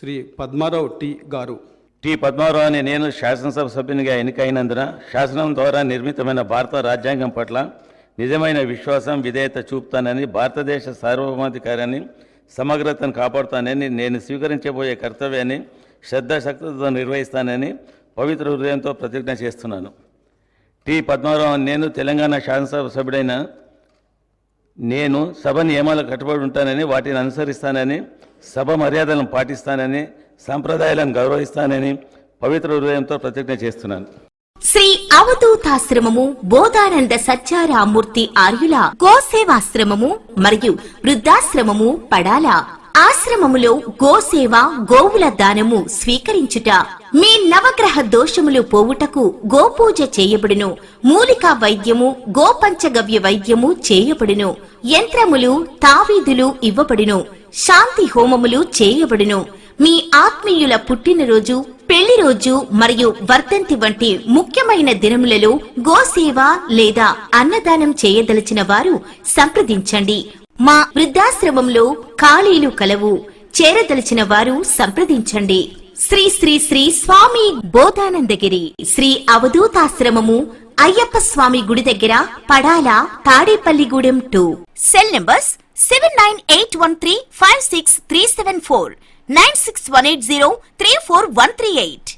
Shri Padmarao T గారు. T Padmarao అనే నేను శాసనసభ సభ్యునిగా ఎన్నికైనందున శాసనం ద్వారా నిర్మితమైన భారత రాజ్యాంగం పట్ల నిజమైన విశ్వాసం విధేయత చూపుతానని భారతదేశ సార్వభౌమాధికారాన్ని సమగ్రతను కాపాడుతానని నేను స్వీకరించబోయే కర్తవ్యాన్ని శ్రద్ధాశక్తితో నిర్వహిస్తానని పవిత్ర హృదయంతో ప్రతిజ్ఞ చేస్తున్నాను. టి పద్మారావు అని నేను తెలంగాణ శాసనసభ సభ్యుడైన నేను సభ నియమాలకు కట్టుబడి ఉంటానని వాటిని అనుసరిస్తానని సభ మర్యాదలను పాటిస్తానని సంప్రదాయాలను గౌరవిస్తానని పవిత్ర హృదయంతో ప్రతిజ్ఞ చేస్తున్నాను. శ్రీ అవధూతాశ్రమము బోధానంద సత్యారామూర్తి ఆర్యుల గోసేవాశ్రమము మరియు వృద్ధాశ్రమము పడాల. ఆశ్రమములో గోసేవ గోవుల దానము స్వీకరించుట. మీ నవగ్రహ దోషములు పోవుటకు గోపూజ చేయబడును. మూలికా వైద్యము గోపంచగవ్య వైద్యము చేయబడును. యంత్రములు తావీదులు ఇవ్వబడును. శాంతి హోమములు చేయబడును. మీ ఆత్మీయుల పుట్టినరోజు పెళ్ళి రోజు మరియు వర్ధంతి వంటి ముఖ్యమైన దినములలో గోసేవ లేదా అన్నదానం చేయదలిచిన వారు సంప్రదించండి. మా వృద్ధాశ్రమంలో ఖాళీలు కలవు. చేరదలిచిన వారు సంప్రదించండి. శ్రీ శ్రీ శ్రీ స్వామి బోధానందగిరి శ్రీ అవధూతాశ్రమము అయ్యప్ప స్వామి గుడి దగ్గర Padala Tadepalligudem two cell numbers seven nine eight one three five six three seven four nine six one eight zero three four one three eight